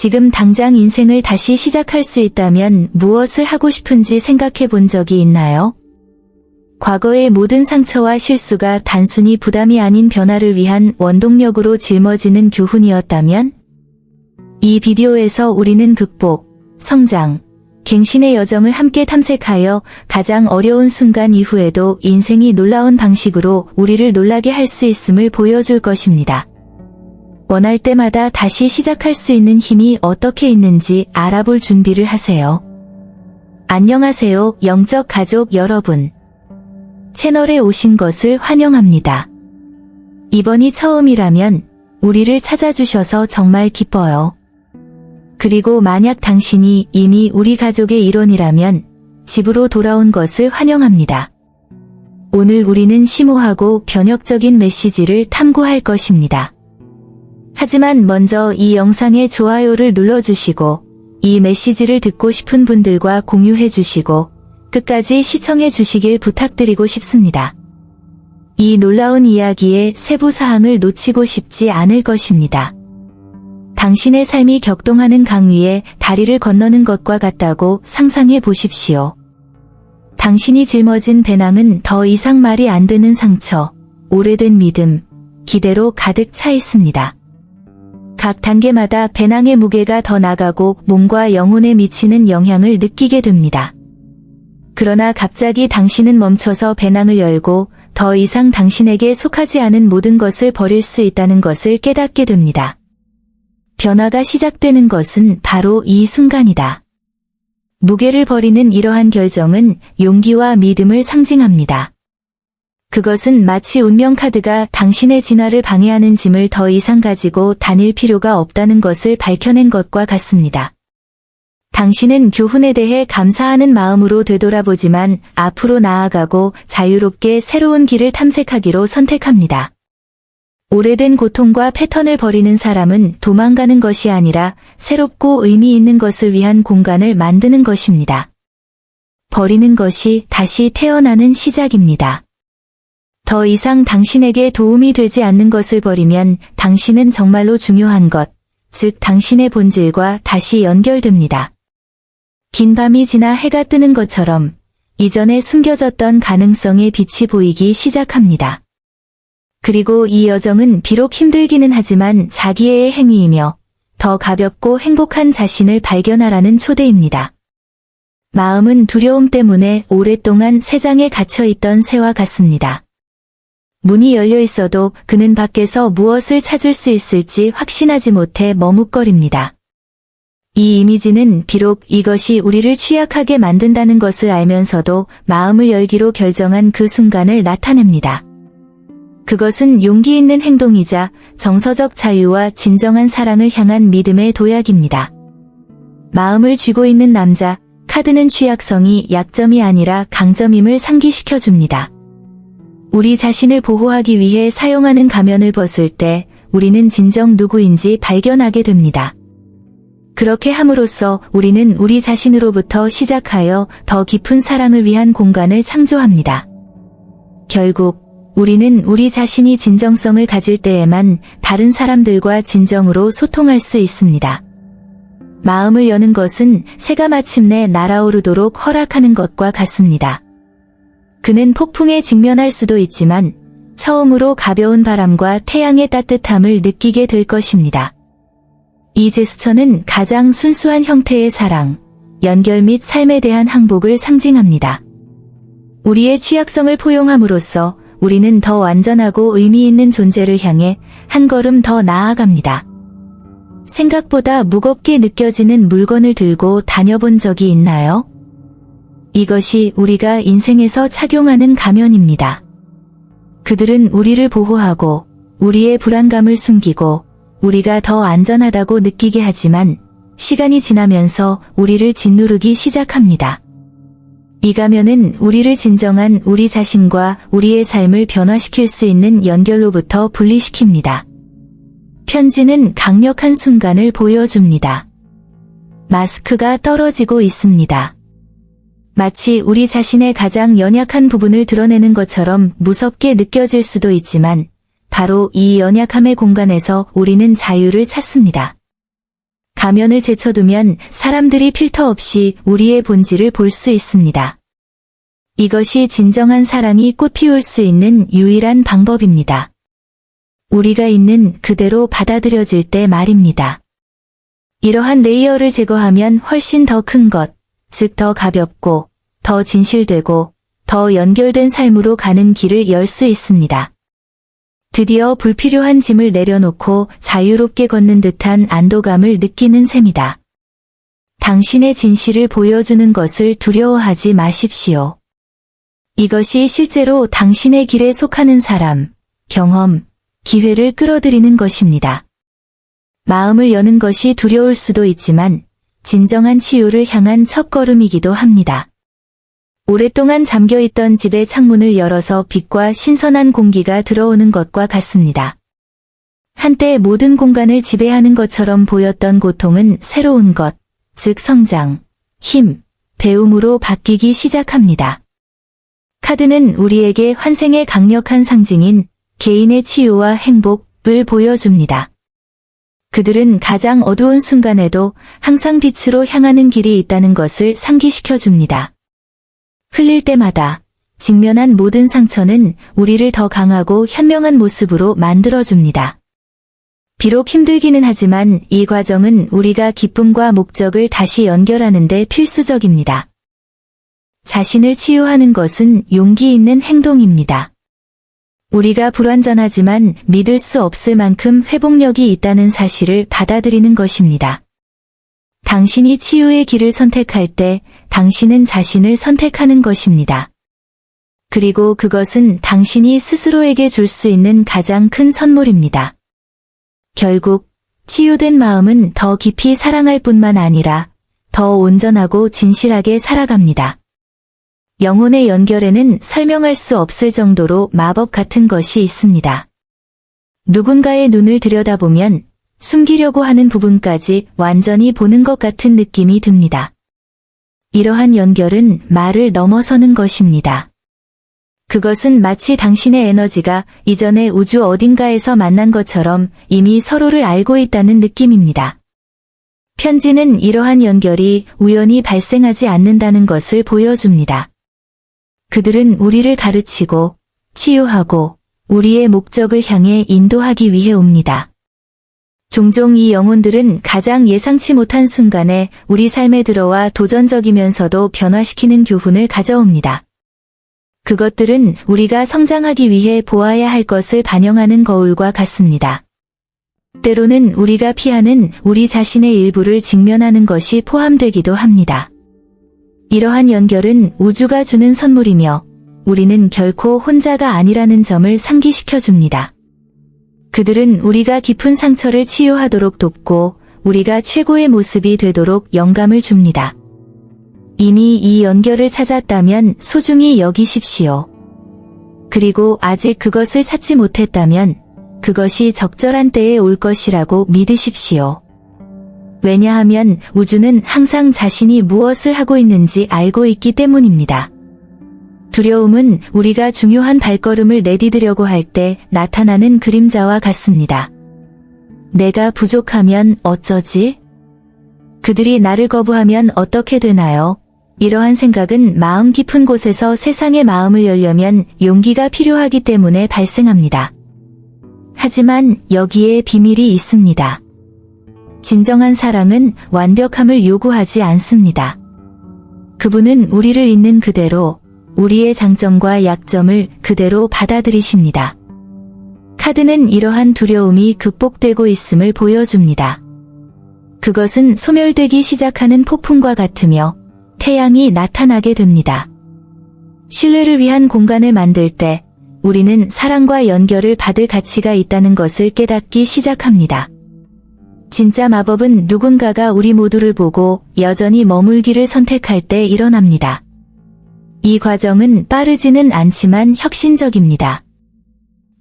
지금 당장 인생을 다시 시작할 수 있다면 무엇을 하고 싶은지 생각해 본 적이 있나요? 과거의 모든 상처와 실수가 단순히 부담이 아닌 변화를 위한 원동력으로 짊어지는 교훈이었다면? 이 비디오에서 우리는 극복, 성장, 갱신의 여정을 함께 탐색하여 가장 어려운 순간 이후에도 인생이 놀라운 방식으로 우리를 놀라게 할 수 있음을 보여줄 것입니다. 원할 때마다 다시 시작할 수 있는 힘이 어떻게 있는지 알아볼 준비를 하세요. 안녕하세요, 영적 가족 여러분. 채널에 오신 것을 환영합니다. 이번이 처음이라면 우리를 찾아주셔서 정말 기뻐요. 그리고 만약 당신이 이미 우리 가족의 일원이라면 집으로 돌아온 것을 환영합니다. 오늘 우리는 심오하고 변혁적인 메시지를 탐구할 것입니다. 하지만 먼저 이 영상에 좋아요를 눌러주시고 이 메시지를 듣고 싶은 분들과 공유해 주시고 끝까지 시청해 주시길 부탁드리고 싶습니다. 이 놀라운 이야기의 세부 사항을 놓치고 싶지 않을 것입니다. 당신의 삶이 격동하는 강 위에 다리를 건너는 것과 같다고 상상해 보십시오. 당신이 짊어진 배낭은 더 이상 말이 안 되는 상처, 오래된 믿음, 기대로 가득 차 있습니다. 각 단계마다 배낭의 무게가 더 나가고 몸과 영혼에 미치는 영향을 느끼게 됩니다. 그러나 갑자기 당신은 멈춰서 배낭을 열고 더 이상 당신에게 속하지 않은 모든 것을 버릴 수 있다는 것을 깨닫게 됩니다. 변화가 시작되는 것은 바로 이 순간이다. 무게를 버리는 이러한 결정은 용기와 믿음을 상징합니다. 그것은 마치 운명카드가 당신의 진화를 방해하는 짐을 더 이상 가지고 다닐 필요가 없다는 것을 밝혀낸 것과 같습니다. 당신은 교훈에 대해 감사하는 마음으로 되돌아보지만 앞으로 나아가고 자유롭게 새로운 길을 탐색하기로 선택합니다. 오래된 고통과 패턴을 버리는 사람은 도망가는 것이 아니라 새롭고 의미 있는 것을 위한 공간을 만드는 것입니다. 버리는 것이 다시 태어나는 시작입니다. 더 이상 당신에게 도움이 되지 않는 것을 버리면 당신은 정말로 중요한 것, 즉 당신의 본질과 다시 연결됩니다. 긴 밤이 지나 해가 뜨는 것처럼 이전에 숨겨졌던 가능성의 빛이 보이기 시작합니다. 그리고 이 여정은 비록 힘들기는 하지만 자기의 행위이며 더 가볍고 행복한 자신을 발견하라는 초대입니다. 마음은 두려움 때문에 오랫동안 새장에 갇혀 있던 새와 같습니다. 문이 열려 있어도 그는 밖에서 무엇을 찾을 수 있을지 확신하지 못해 머뭇거립니다. 이 이미지는 비록 이것이 우리를 취약하게 만든다는 것을 알면서도 마음을 열기로 결정한 그 순간을 나타냅니다. 그것은 용기 있는 행동이자 정서적 자유와 진정한 사랑을 향한 믿음의 도약입니다. 마음을 쥐고 있는 남자, 카드는 취약성이 약점이 아니라 강점임을 상기시켜 줍니다. 우리 자신을 보호하기 위해 사용하는 가면을 벗을 때 우리는 진정 누구인지 발견하게 됩니다. 그렇게 함으로써 우리는 우리 자신으로부터 시작하여 더 깊은 사랑을 위한 공간을 창조합니다. 결국 우리는 우리 자신이 진정성을 가질 때에만 다른 사람들과 진정으로 소통할 수 있습니다. 마음을 여는 것은 새가 마침내 날아오르도록 허락하는 것과 같습니다. 그는 폭풍에 직면할 수도 있지만 처음으로 가벼운 바람과 태양의 따뜻함을 느끼게 될 것입니다. 이 제스처는 가장 순수한 형태의 사랑, 연결 및 삶에 대한 항복을 상징합니다. 우리의 취약성을 포용함으로써 우리는 더 완전하고 의미 있는 존재를 향해 한 걸음 더 나아갑니다. 생각보다 무겁게 느껴지는 물건을 들고 다녀본 적이 있나요? 이것이 우리가 인생에서 착용하는 가면입니다. 그들은 우리를 보호하고 우리의 불안감을 숨기고 우리가 더 안전하다고 느끼게 하지만 시간이 지나면서 우리를 짓누르기 시작합니다. 이 가면은 우리를 진정한 우리 자신과 우리의 삶을 변화시킬 수 있는 연결로부터 분리시킵니다. 편지는 강력한 순간을 보여줍니다. 마스크가 떨어지고 있습니다. 마치 우리 자신의 가장 연약한 부분을 드러내는 것처럼 무섭게 느껴질 수도 있지만 바로 이 연약함의 공간에서 우리는 자유를 찾습니다. 가면을 제쳐두면 사람들이 필터 없이 우리의 본질을 볼 수 있습니다. 이것이 진정한 사랑이 꽃피울 수 있는 유일한 방법입니다. 우리가 있는 그대로 받아들여질 때 말입니다. 이러한 레이어를 제거하면 훨씬 더 큰 것, 즉 더 가볍고, 더 진실되고, 더 연결된 삶으로 가는 길을 열 수 있습니다. 드디어 불필요한 짐을 내려놓고 자유롭게 걷는 듯한 안도감을 느끼는 셈이다. 당신의 진실을 보여주는 것을 두려워하지 마십시오. 이것이 실제로 당신의 길에 속하는 사람, 경험, 기회를 끌어들이는 것입니다. 마음을 여는 것이 두려울 수도 있지만 진정한 치유를 향한 첫걸음이기도 합니다. 오랫동안 잠겨있던 집의 창문을 열어서 빛과 신선한 공기가 들어오는 것과 같습니다. 한때 모든 공간을 지배하는 것처럼 보였던 고통은 새로운 것, 즉 성장, 힘, 배움으로 바뀌기 시작합니다. 카드는 우리에게 환생의 강력한 상징인 개인의 치유와 행복을 보여줍니다. 그들은 가장 어두운 순간에도 항상 빛으로 향하는 길이 있다는 것을 상기시켜 줍니다. 흘릴 때마다 직면한 모든 상처는 우리를 더 강하고 현명한 모습으로 만들어줍니다. 비록 힘들기는 하지만 이 과정은 우리가 기쁨과 목적을 다시 연결하는 데 필수적입니다. 자신을 치유하는 것은 용기 있는 행동입니다. 우리가 불완전하지만 믿을 수 없을 만큼 회복력이 있다는 사실을 받아들이는 것입니다. 당신이 치유의 길을 선택할 때 당신은 자신을 선택하는 것입니다. 그리고 그것은 당신이 스스로에게 줄 수 있는 가장 큰 선물입니다. 결국 치유된 마음은 더 깊이 사랑할 뿐만 아니라 더 온전하고 진실하게 살아갑니다. 영혼의 연결에는 설명할 수 없을 정도로 마법 같은 것이 있습니다. 누군가의 눈을 들여다보면 숨기려고 하는 부분까지 완전히 보는 것 같은 느낌이 듭니다. 이러한 연결은 말을 넘어서는 것입니다. 그것은 마치 당신의 에너지가 이전에 우주 어딘가에서 만난 것처럼 이미 서로를 알고 있다는 느낌입니다. 편지는 이러한 연결이 우연히 발생하지 않는다는 것을 보여줍니다. 그들은 우리를 가르치고 치유하고 우리의 목적을 향해 인도하기 위해 옵니다. 종종 이 영혼들은 가장 예상치 못한 순간에 우리 삶에 들어와 도전적이면서도 변화시키는 교훈을 가져옵니다. 그것들은 우리가 성장하기 위해 보아야 할 것을 반영하는 거울과 같습니다. 때로는 우리가 피하는 우리 자신의 일부를 직면하는 것이 포함되기도 합니다. 이러한 연결은 우주가 주는 선물이며 우리는 결코 혼자가 아니라는 점을 상기시켜 줍니다. 그들은 우리가 깊은 상처를 치유하도록 돕고 우리가 최고의 모습이 되도록 영감을 줍니다. 이미 이 연결을 찾았다면 소중히 여기십시오. 그리고 아직 그것을 찾지 못했다면 그것이 적절한 때에 올 것이라고 믿으십시오. 왜냐하면 우주는 항상 자신이 무엇을 하고 있는지 알고 있기 때문입니다. 두려움은 우리가 중요한 발걸음을 내디디려고 할 때 나타나는 그림자와 같습니다. 내가 부족하면 어쩌지? 그들이 나를 거부하면 어떻게 되나요? 이러한 생각은 마음 깊은 곳에서 세상의 마음을 열려면 용기가 필요하기 때문에 발생합니다. 하지만 여기에 비밀이 있습니다. 진정한 사랑은 완벽함을 요구하지 않습니다. 그분은 우리를 있는 그대로 우리의 장점과 약점을 그대로 받아들이십니다. 카드는 이러한 두려움이 극복되고 있음을 보여줍니다. 그것은 소멸되기 시작하는 폭풍과 같으며 태양이 나타나게 됩니다. 신뢰를 위한 공간을 만들 때 우리는 사랑과 연결을 받을 가치가 있다는 것을 깨닫기 시작합니다. 진짜 마법은 누군가가 우리 모두를 보고 여전히 머물기를 선택할 때 일어납니다. 이 과정은 빠르지는 않지만 혁신적입니다.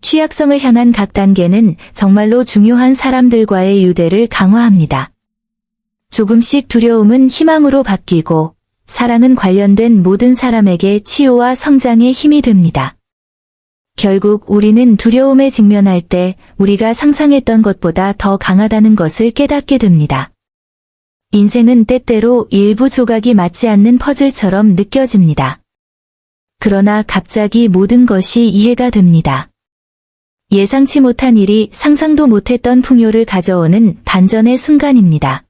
취약성을 향한 각 단계는 정말로 중요한 사람들과의 유대를 강화합니다. 조금씩 두려움은 희망으로 바뀌고 사랑은 관련된 모든 사람에게 치유와 성장의 힘이 됩니다. 결국 우리는 두려움에 직면할 때 우리가 상상했던 것보다 더 강하다는 것을 깨닫게 됩니다. 인생은 때때로 일부 조각이 맞지 않는 퍼즐처럼 느껴집니다. 그러나 갑자기 모든 것이 이해가 됩니다. 예상치 못한 일이 상상도 못했던 풍요를 가져오는 반전의 순간입니다.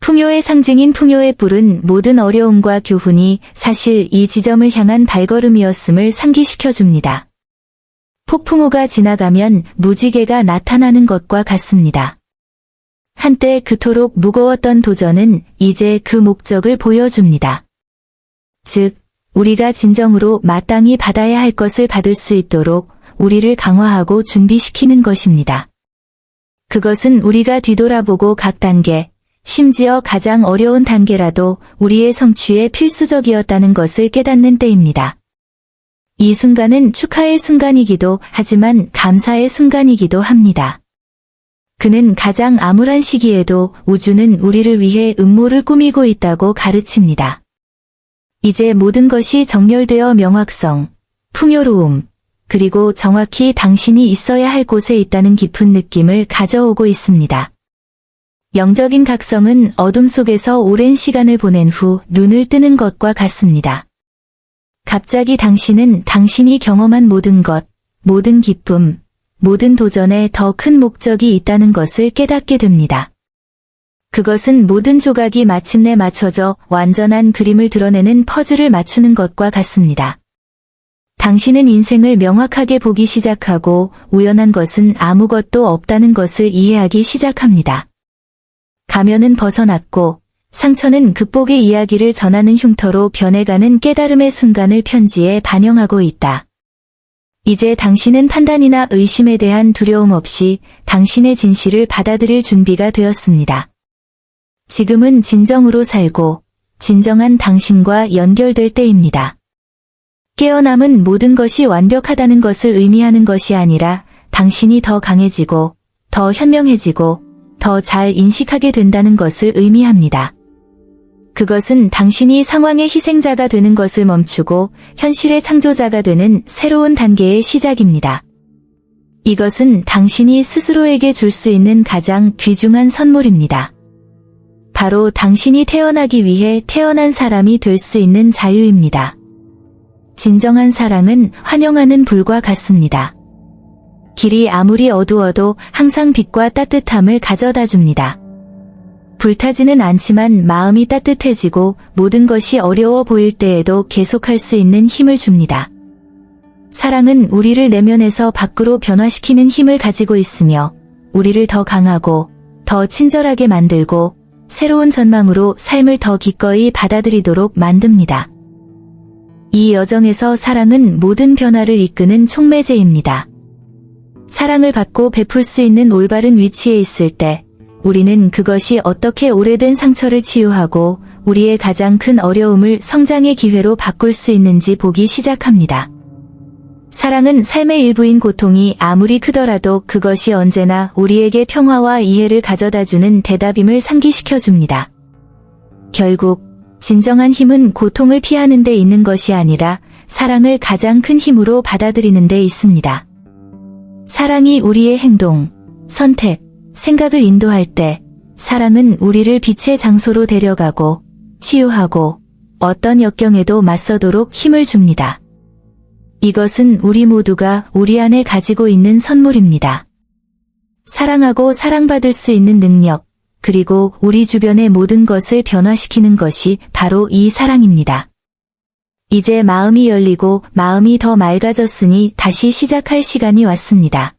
풍요의 상징인 풍요의 뿔은 모든 어려움과 교훈이 사실 이 지점을 향한 발걸음이었음을 상기시켜 줍니다. 폭풍우가 지나가면 무지개가 나타나는 것과 같습니다. 한때 그토록 무거웠던 도전은 이제 그 목적을 보여줍니다. 즉, 우리가 진정으로 마땅히 받아야 할 것을 받을 수 있도록 우리를 강화하고 준비시키는 것입니다. 그것은 우리가 뒤돌아보고 각 단계, 심지어 가장 어려운 단계라도 우리의 성취에 필수적이었다는 것을 깨닫는 때입니다. 이 순간은 축하의 순간이기도 하지만 감사의 순간이기도 합니다. 그는 가장 암울한 시기에도 우주는 우리를 위해 음모를 꾸미고 있다고 가르칩니다. 이제 모든 것이 정렬되어 명확성, 풍요로움, 그리고 정확히 당신이 있어야 할 곳에 있다는 깊은 느낌을 가져오고 있습니다. 영적인 각성은 어둠 속에서 오랜 시간을 보낸 후 눈을 뜨는 것과 같습니다. 갑자기 당신은 당신이 경험한 모든 것, 모든 기쁨, 모든 도전에 더 큰 목적이 있다는 것을 깨닫게 됩니다. 그것은 모든 조각이 마침내 맞춰져 완전한 그림을 드러내는 퍼즐을 맞추는 것과 같습니다. 당신은 인생을 명확하게 보기 시작하고 우연한 것은 아무것도 없다는 것을 이해하기 시작합니다. 가면은 벗어났고 상처는 극복의 이야기를 전하는 흉터로 변해가는 깨달음의 순간을 편지에 반영하고 있다. 이제 당신은 판단이나 의심에 대한 두려움 없이 당신의 진실을 받아들일 준비가 되었습니다. 지금은 진정으로 살고 진정한 당신과 연결될 때입니다. 깨어남은 모든 것이 완벽하다는 것을 의미하는 것이 아니라 당신이 더 강해지고 더 현명해지고 더 잘 인식하게 된다는 것을 의미합니다. 그것은 당신이 상황의 희생자가 되는 것을 멈추고 현실의 창조자가 되는 새로운 단계의 시작입니다. 이것은 당신이 스스로에게 줄 수 있는 가장 귀중한 선물입니다. 바로 당신이 태어나기 위해 태어난 사람이 될 수 있는 자유입니다. 진정한 사랑은 환영하는 불과 같습니다. 길이 아무리 어두워도 항상 빛과 따뜻함을 가져다 줍니다. 불타지는 않지만 마음이 따뜻해지고 모든 것이 어려워 보일 때에도 계속할 수 있는 힘을 줍니다. 사랑은 우리를 내면에서 밖으로 변화시키는 힘을 가지고 있으며 우리를 더 강하고 더 친절하게 만들고 새로운 전망으로 삶을 더 기꺼이 받아들이도록 만듭니다. 이 여정에서 사랑은 모든 변화를 이끄는 촉매제입니다. 사랑을 받고 베풀 수 있는 올바른 위치에 있을 때 우리는 그것이 어떻게 오래된 상처를 치유하고 우리의 가장 큰 어려움을 성장의 기회로 바꿀 수 있는지 보기 시작합니다. 사랑은 삶의 일부인 고통이 아무리 크더라도 그것이 언제나 우리에게 평화와 이해를 가져다주는 대답임을 상기시켜 줍니다. 결국 진정한 힘은 고통을 피하는 데 있는 것이 아니라 사랑을 가장 큰 힘으로 받아들이는 데 있습니다. 사랑이 우리의 행동, 선택, 생각을 인도할 때 사랑은 우리를 빛의 장소로 데려가고 치유하고 어떤 역경에도 맞서도록 힘을 줍니다. 이것은 우리 모두가 우리 안에 가지고 있는 선물입니다. 사랑하고 사랑받을 수 있는 능력, 그리고 우리 주변의 모든 것을 변화시키는 것이 바로 이 사랑입니다. 이제 마음이 열리고 마음이 더 맑아졌으니 다시 시작할 시간이 왔습니다.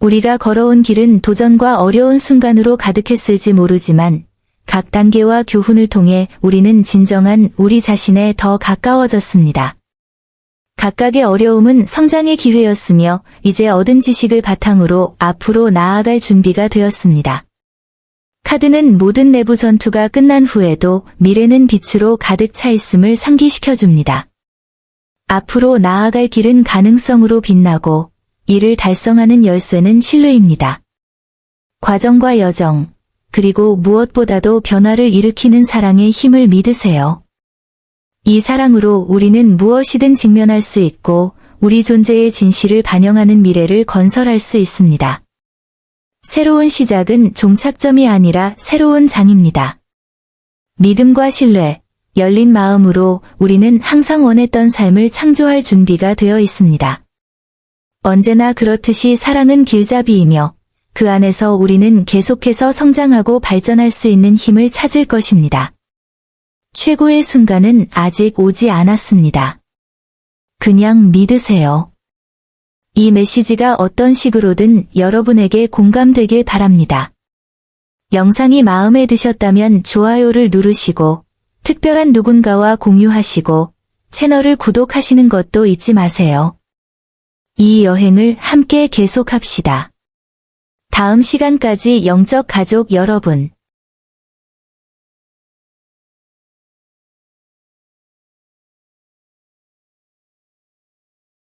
우리가 걸어온 길은 도전과 어려운 순간으로 가득했을지 모르지만 각 단계와 교훈을 통해 우리는 진정한 우리 자신에 더 가까워졌습니다. 각각의 어려움은 성장의 기회였으며 이제 얻은 지식을 바탕으로 앞으로 나아갈 준비가 되었습니다. 카드는 모든 내부 전투가 끝난 후에도 미래는 빛으로 가득 차 있음을 상기시켜 줍니다. 앞으로 나아갈 길은 가능성으로 빛나고 이를 달성하는 열쇠는 신뢰입니다. 과정과 여정, 그리고 무엇보다도 변화를 일으키는 사랑의 힘을 믿으세요. 이 사랑으로 우리는 무엇이든 직면할 수 있고 우리 존재의 진실을 반영하는 미래를 건설할 수 있습니다. 새로운 시작은 종착점이 아니라 새로운 장입니다. 믿음과 신뢰, 열린 마음으로 우리는 항상 원했던 삶을 창조할 준비가 되어 있습니다. 언제나 그렇듯이 사랑은 길잡이이며 그 안에서 우리는 계속해서 성장하고 발전할 수 있는 힘을 찾을 것입니다. 최고의 순간은 아직 오지 않았습니다. 그냥 믿으세요. 이 메시지가 어떤 식으로든 여러분에게 공감되길 바랍니다. 영상이 마음에 드셨다면 좋아요를 누르시고 특별한 누군가와 공유하시고 채널을 구독하시는 것도 잊지 마세요. 이 여행을 함께 계속합시다. 다음 시간까지 영적 가족 여러분,